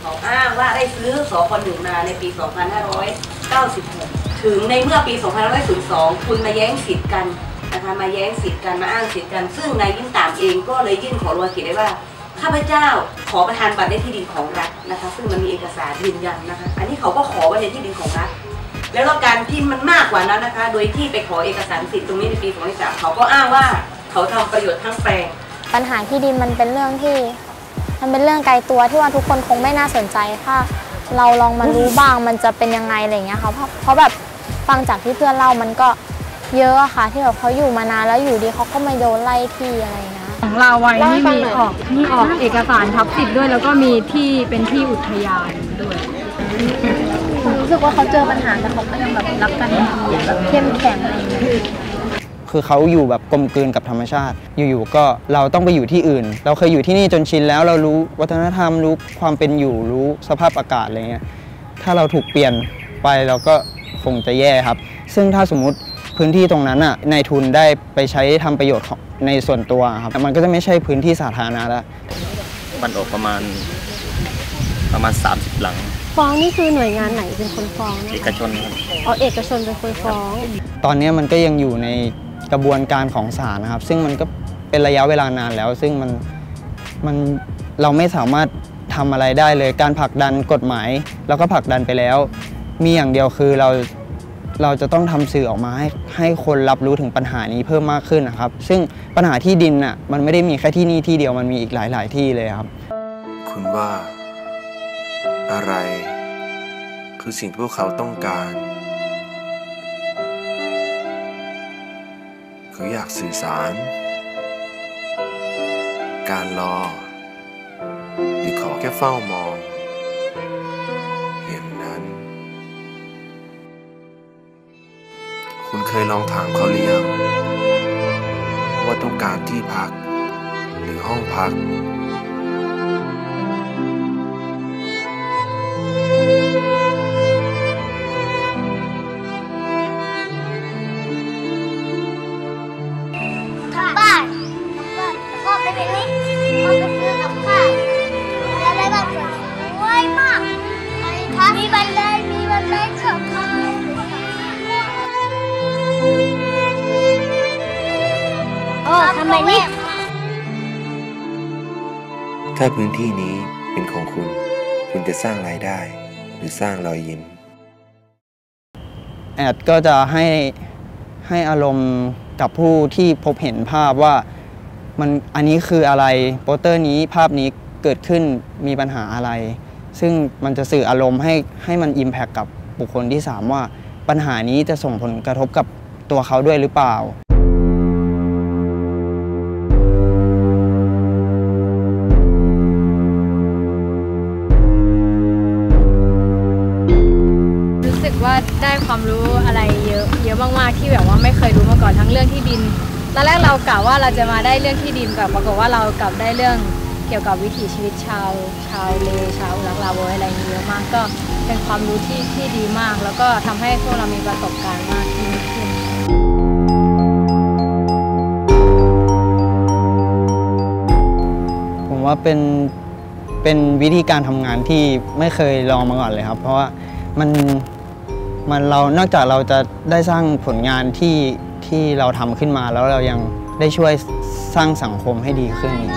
เขาอ้างว่าได้ซื้อสอคหนึ่งมาในปี 2596 ถึงในเมื่อปี 2502 คุณมาแย้งสิทธิ์กันนะคะมาแย้งสิทธิ์กันมาอ้างสิทธิ์กัน ซึ่งนายยิ่งต่างเองก็เลยยื่นขอรวยกิจได้ว่าข้าพเจ้าขอประทานบัตรได้ที่ดินของรัฐนะคะ ซึ่งมันมีเอกสารยืนยันนะคะ อันนี้เขาก็ขอไว้ในที่ดินของรัฐแล้วก็การที่มันมากกว่านั้นนะคะ โดยที่ไปขอเอกสารสิทธิ์ตรงนี้ในปี 2003เขาก็อ้างว่าเขาทำประโยชน์ทั้งแปลง ปัญหาที่ดินมันเป็นเรื่องที่ มันเป็นเรื่องไกลตัวที่ว่าทุกคนคงไม่น่าสนใจถ้าเราลองมารู้บ้างมันจะเป็นยังไงอะไรอย่างเงี้ยค่ะเพราะเพราะแบบฟังจากที่เพื่อนเล่ามันก็เยอะอะค่ะ ที่แบบเขาอยู่มานานแล้วอยู่ดีเขาก็มาโดนไล่ที่อะไรอย่างเงี้ย ของลาวัยเล่าให้นี่ฟังมีหน่อย ออกมีออกเอกสารทับสิทธิ์ด้วย แล้วก็มีที่เป็นที่อุทยานด้วย รู้สึกว่าเขาเจอปัญหาแต่เขาก็ยังแบบรักกันแบบเข้มแข็งอะไรอย่างเงี้ย คือเขาอยู่แบบกลมกลืนกับธรรมชาติ อยู่ๆก็เราต้องไปอยู่ที่อื่น เราเคยอยู่ที่นี่จนชินแล้วเรารู้วัฒนธรรมรู้ความเป็นอยู่รู้สภาพอากาศอะไรเงี้ยถ้าเราถูกเปลี่ยนไปเราก็คงจะแย่ครับ ซึ่งถ้าสมมุติพื้นที่ตรงนั้นอะนายทุนได้ไปใช้ทำประโยชน์ของในส่วนตัวครับ มันก็จะไม่ใช่พื้นที่สาธารณะแล้วมันออกประมาณประมาณ 30 หลัง ฟ้องนี่คือหน่วยงานไหนเป็นคนฟ้องเอกชนครับเอาเอกชนเป็นคนฟ้อง ตอนนี้มันก็ยังอยู่ใน กระบวนการของศาลนะครับ ซึ่งมันก็เป็นระยะเวลานานแล้ว ซึ่งมันมันเราไม่สามารถทำอะไรได้เลย การผลักดันกฎหมายเราก็ผลักดันไปแล้ว มีอย่างเดียวคือเราเราจะต้องทำสื่อออกมาให้ให้คนรับรู้ถึงปัญหานี้เพิ่มมากขึ้นนะครับ ซึ่งปัญหาที่ดินน่ะมันไม่ได้มีแค่ที่นี่ที่เดียวมันมีอีกหลาย ๆ ที่เลยครับ คุณว่า อะไร คือสิ่งที่พวกเขาต้องการ เขาอยากสื่อสาร การรอ หรือขอแค่เฝ้ามองเห็นนั้น คุณเคยลองถามเขาหรือยังว่าต้องการที่พัก หรือห้องพัก ถ้าพื้นที่นี้เป็นของคุณ คุณจะสร้างรายได้ หรือสร้างรอยยิ้ม แอดก็จะให้ให้อารมณ์กับผู้ที่พบเห็นภาพว่ามันอันนี้คืออะไรโปสเตอร์นี้ภาพนี้เกิดขึ้นมีปัญหาอะไร ซึ่งมันจะสื่ออารมณ์ให้ให้มันอิมแพคกับบุคคลที่สามว่าปัญหานี้จะส่งผลกระทบกับตัวเขาด้วยหรือเปล่า ได้ความรู้อะไรเยอะเยอะมากๆที่แบบว่าไม่เคยรู้มาก่อนทั้งเรื่องที่ดินตอนแรกเรากะว่าเราจะมาได้เรื่องที่ดินก่อนปรากฏว่าเรากลับได้เรื่องเกี่ยวกับวิถีชีวิตชาว ชาวเลชาวอุรักลาโวยอะไรเยอะมากก็เป็นความรู้ที่ที่ดีมาก แล้วก็ทำให้พวกเรามีประสบการณ์มากยิ่งขึ้นผมว่าเป็นเป็นวิธีการทำงานที่ไม่เคยลองมาก่อนเลยครับ เพราะว่ามัน มันเรานอกจากเราจะได้สร้างผลงานที่ที่เราทำขึ้นมาแล้วเรายังได้ช่วยสร้างสังคมให้ดีขึ้นก็